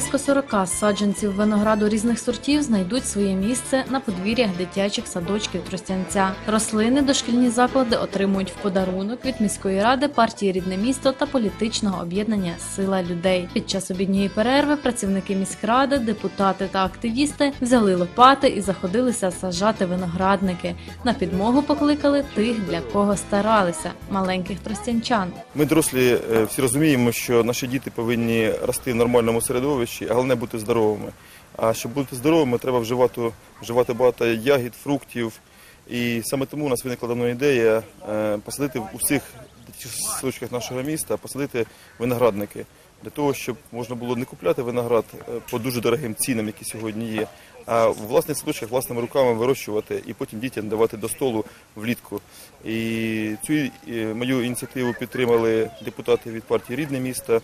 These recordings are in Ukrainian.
140 саджанців винограду різних сортів знайдуть своє місце на подвір'ях дитячих садочків Тростянця. Рослини дошкільні заклади отримують в подарунок від міської ради, партії Рідне місто та політичного об'єднання Сила людей. Під час обідньої перерви працівники міськради, депутати та активісти взяли лопати і заходилися саджати виноградники. На підмогу покликали тих, для кого старалися маленьких тростянчан. Ми дорослі е, всі розуміємо, що наші діти повинні рости в нормальному середовищі, а головне бути здоровими. А щоб бути здоровими, треба вживати, вживати багато ягід, фруктів. І саме тому у нас виникла давно ідея е, посадити в усіх садочках нашого міста, посадити виноградники. Для того, щоб можна було не купляти виноград е, по дуже дорогим цінам, які сьогодні є, а в власних садочках власними руками вирощувати і потім дітям давати до столу влітку. І цю е, мою ініціативу підтримали депутати від партії Рідне місто,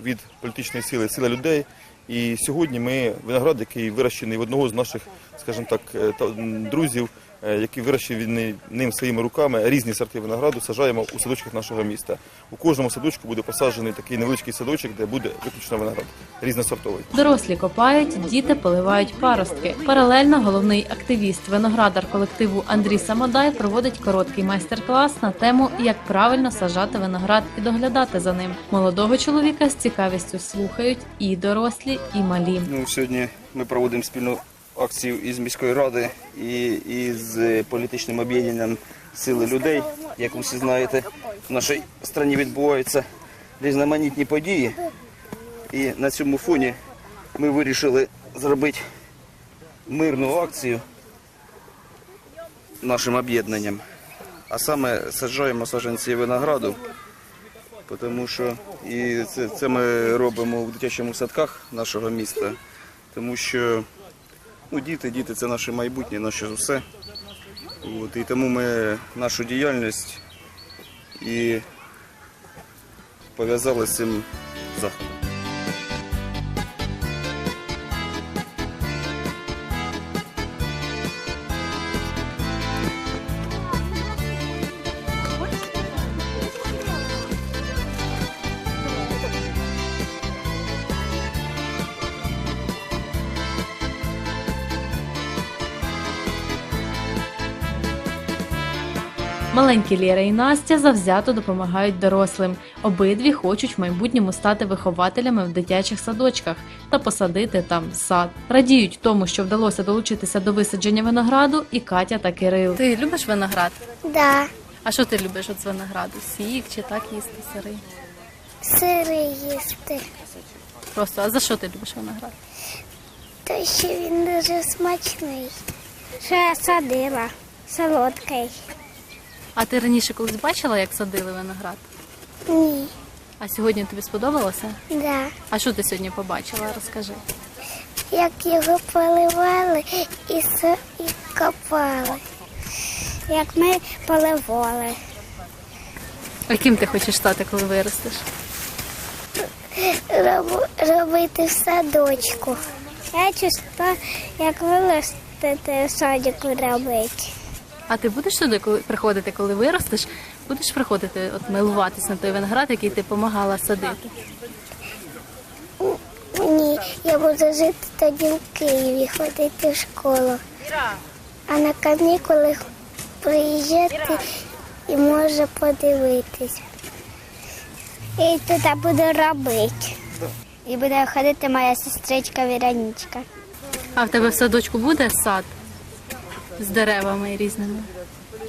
від політичної сили Сила людей. І сьогодні ми виноград, який вирощений в одного з наших, скажімо так, е, друзів, е, який вирощений ним своїми руками, різні сорти винограду саджаємо у садочках нашого міста. У кожному садочку буде посаджений такий невеличкий садочок, де буде виключно виноград, різносортовий. Дорослі копають, діти поливають паростки. Паралельно головний активіст, виноградар колективу Андрій Самодай проводить короткий майстер-клас на тему, як правильно сажати виноград і доглядати за ним. Молодого чоловіка з цікавістю слухають і дорослі, і малі. Ну, сьогодні ми проводимо спільну акцію із міської ради і е, політичним об'єднанням сили людей. Як ви всі знаєте, в нашій країні відбуваються різноманітні події. І на цьому фоні ми вирішили зробити мирну акцію нашим об'єднанням. А саме саджаємо саджанці винограду, тому що і це, це ми робимо в дитячому садках нашого міста, тому що ну, діти, діти це наше майбутнє, наше все. От, і тому ми нашу діяльність і пов'язали з цим заходом. Маленькі Лєра і Настя завзято допомагають дорослим. Обидві хочуть в майбутньому стати вихователями в дитячих садочках та посадити там сад. Радіють тому, що вдалося долучитися до висадження винограду, і Катя та Кирил. Ти любиш виноград? Да, А що ти любиш от з винограду? Сік чи так їсти сирий? сири їсти. Просто а за що ти любиш виноград? То що він дуже смачний. Що я садила, солодкий. А ти раніше колись бачила, як садили виноград? Ні, А сьогодні тобі сподобалося? да. А що ти сьогодні побачила? Розкажи. Як його поливали і, і копали. Як ми поливали. А яким ти хочеш стати, коли виростеш? Роб- робити в садочку. Я чисто, як вилостити в робити. А ти будеш сюди коли приходити, коли виростеш? Будеш приходити, от милуватись на той виноград, який ти допомагала садити? Ні, я буду жити тоді в Києві, ходити в школу. А на канікули приїжджати і може подивитись. І туди буду робити. І буде ходити моя сестричка Віронічка. А в тебе в садочку буде сад з деревами різними?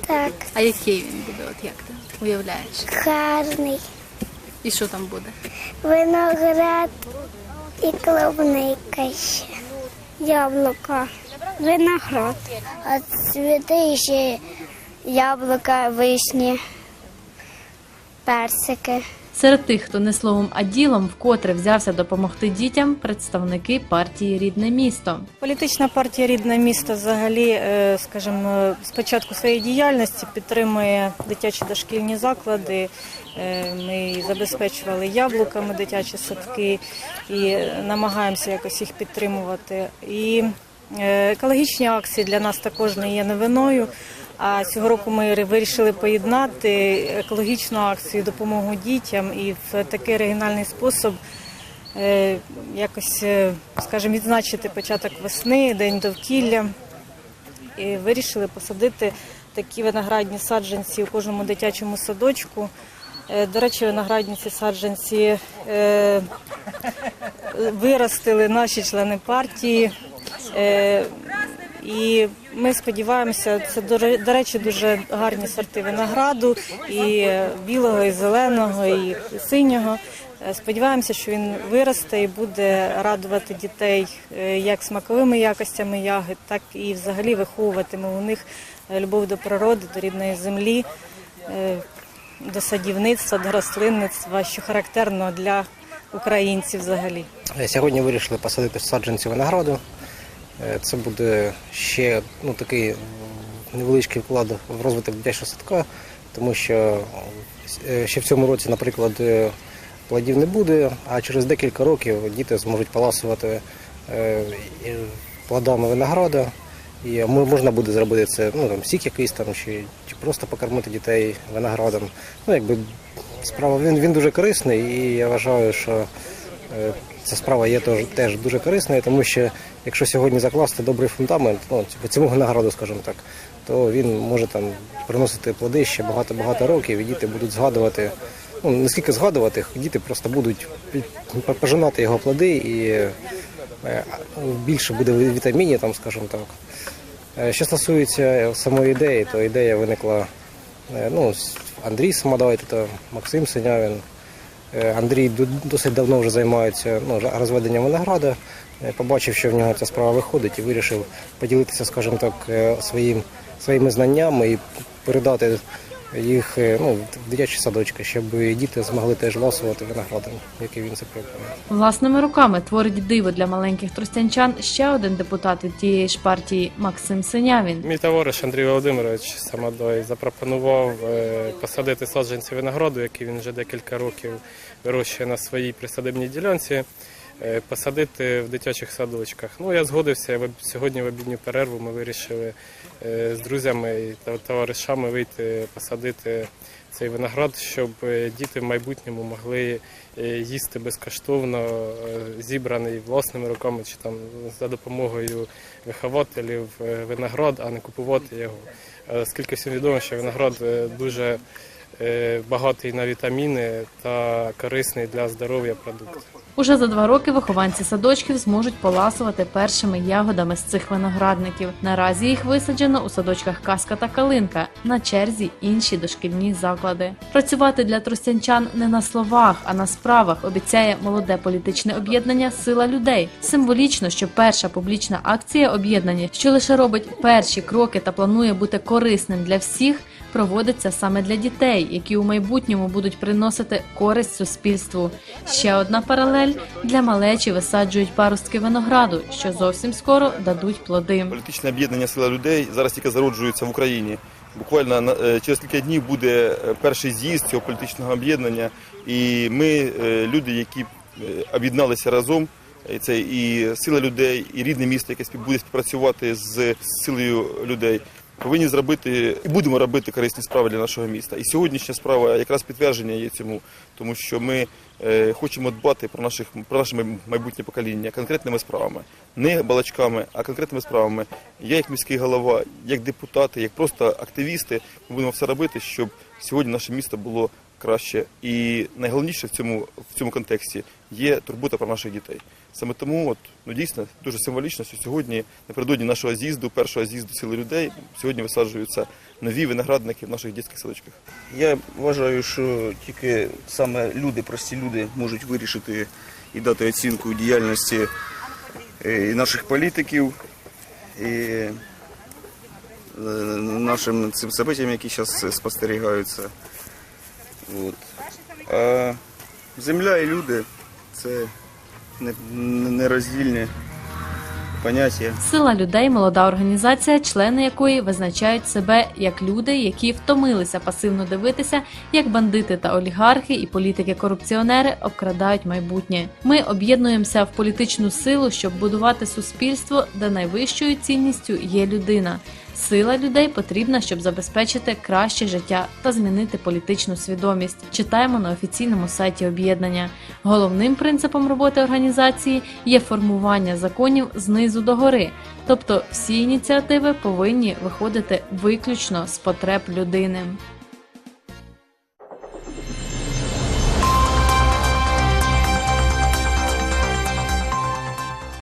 Так, А який він буде? От як ти уявляєш? гарний. І що там буде? Виноград і клубника ще. Яблука. Виноград. А цвіти ще яблука, вишні, персики. Серед тих, хто не словом, а ділом вкотре взявся допомогти дітям, представники партії Рідне місто. Політична партія Рідне місто взагалі, е, скажімо, з початку своєї діяльності підтримує дитячі дошкільні заклади. Е, Ми забезпечували яблуками дитячі садки і намагаємося якось їх підтримувати. І е, екологічні акції для нас також не є новиною. А цього року ми вирішили поєднати екологічну акцію, допомогу дітям і в такий оригінальний спосіб е, якось, е, скажімо, відзначити початок весни, день довкілля. І вирішили посадити такі виноградні саджанці у кожному дитячому садочку. Е, До речі, виноградні ці саджанці виростили наші члени партії. І ми сподіваємося, це до речі дуже гарні сорти винограду, і білого, і зеленого, і синього. Е, Сподіваємося, що він виросте і буде радувати дітей е, як смаковими якостями ягід, так і взагалі виховуватиме у них е, любов до природи, до рідної землі, до садівництва, до рослинництва, що характерно для українців взагалі. Сьогодні вирішили посадити саджанці винограду. Е, Це буде ще ну, такий невеличкий вклад в розвиток дитячого садка, тому що е, ще в цьому році, наприклад, е, плодів не буде, а через декілька років діти зможуть поласувати е, плодами винограда. І можна буде зробити це ну, там, сік якийсь там, чи, чи просто покормити дітей виноградом. Ну, якби справа він, він дуже корисний, і я вважаю, що Е, Ця справа є теж, теж дуже корисною, тому що якщо сьогодні закласти добрий фундамент, ну цьому винограду, скажімо так, то він може там приносити плоди ще багато-багато років, і діти будуть згадувати. Ну не скільки згадувати, діти просто будуть пожинати його плоди і е, більше буде вітамінів, там, скажімо так. Е, Що стосується самої ідеї, то ідея виникла е, ну, Андрій Самодавайте та Максим Синявін. Е, Андрій досить давно вже займається ну, розведенням винограда. Е, Побачив, що в нього ця справа виходить, і вирішив поділитися, скажімо так, е, своїм, своїми знаннями і передати їх е, ну, в дитячі садочки, щоб діти змогли теж ласувати виноградом, який він це пропонує. Власними руками творить диво для маленьких тростянчан ще один депутат від тієї ж партії Максим Синявін. Мій товариш Андрій Володимирович Самодой запропонував е, посадити саджанці винограду, які він вже декілька років вирощує на своїй присадибній ділянці, посадити в дитячих садочках. Ну, я згодився. Сьогодні в обідню перерву ми вирішили е, з друзями і товаришами вийти посадити цей виноград, щоб е, діти в майбутньому могли е, їсти безкоштовно е, зібраний власними руками чи там за допомогою вихователів е, виноград, а не купувати його. Е, Оскільки всім відомо, що виноград е, дуже е, багатий на вітаміни та корисний для здоров'я продукт. Уже за два роки вихованці садочків зможуть поласувати першими ягодами з цих виноградників. Наразі їх висаджено у садочках Казка та Калинка. На черзі інші дошкільні заклади. Працювати для тростянчан не на словах, а на справах обіцяє молоде політичне об'єднання Сила людей. Символічно, що перша публічна акція об'єднання, що лише робить перші кроки та планує бути корисним для всіх, проводиться саме для дітей, які у майбутньому будуть приносити користь суспільству. Ще одна паралель для малечі висаджують паростки винограду, що зовсім скоро дадуть плоди. Політичне об'єднання сила людей зараз тільки зароджується в Україні. Буквально е, через кілька днів буде е, перший з'їзд цього політичного об'єднання, і ми, е, люди, які об'єдналися разом. Це і сила людей, і рідне місто, яке буде співпрацювати з силою людей. Повинні зробити і будемо робити корисні справи для нашого міста. І сьогоднішня справа якраз підтвердження є цьому, тому що ми е, хочемо дбати про наших про наше майбутнє покоління конкретними справами, не балачками, а конкретними справами. Я, як міський голова, як депутати, як просто активісти, ми будемо все робити, щоб сьогодні наше місто було краще. І найголовніше в цьому в цьому контексті є турбота про наших дітей. Саме тому, от ну дійсно дуже символічно, що сьогодні напередодні нашого з'їзду, першого з'їзду сили людей, сьогодні висаджуються нові виноградники в наших дітських садочках. Я вважаю, що тільки саме люди, прості люди, можуть вирішити і дати оцінку діяльності е, і наших політиків, і е, нашим цим событиям, які зараз спостерігаються. От. А земля і люди це не- не- нероздільні поняття. Сила людей молода організація, члени якої визначають себе як люди, які втомилися пасивно дивитися, як бандити та олігархи і політики-корупціонери обкрадають майбутнє. Ми об'єднуємося в політичну силу, щоб будувати суспільство, де найвищою цінністю є людина. Сила людей потрібна, щоб забезпечити краще життя та змінити політичну свідомість. Читаємо на офіційному сайті об'єднання. Головним принципом роботи організації є формування законів знизу до гори, тобто всі ініціативи повинні виходити виключно з потреб людини.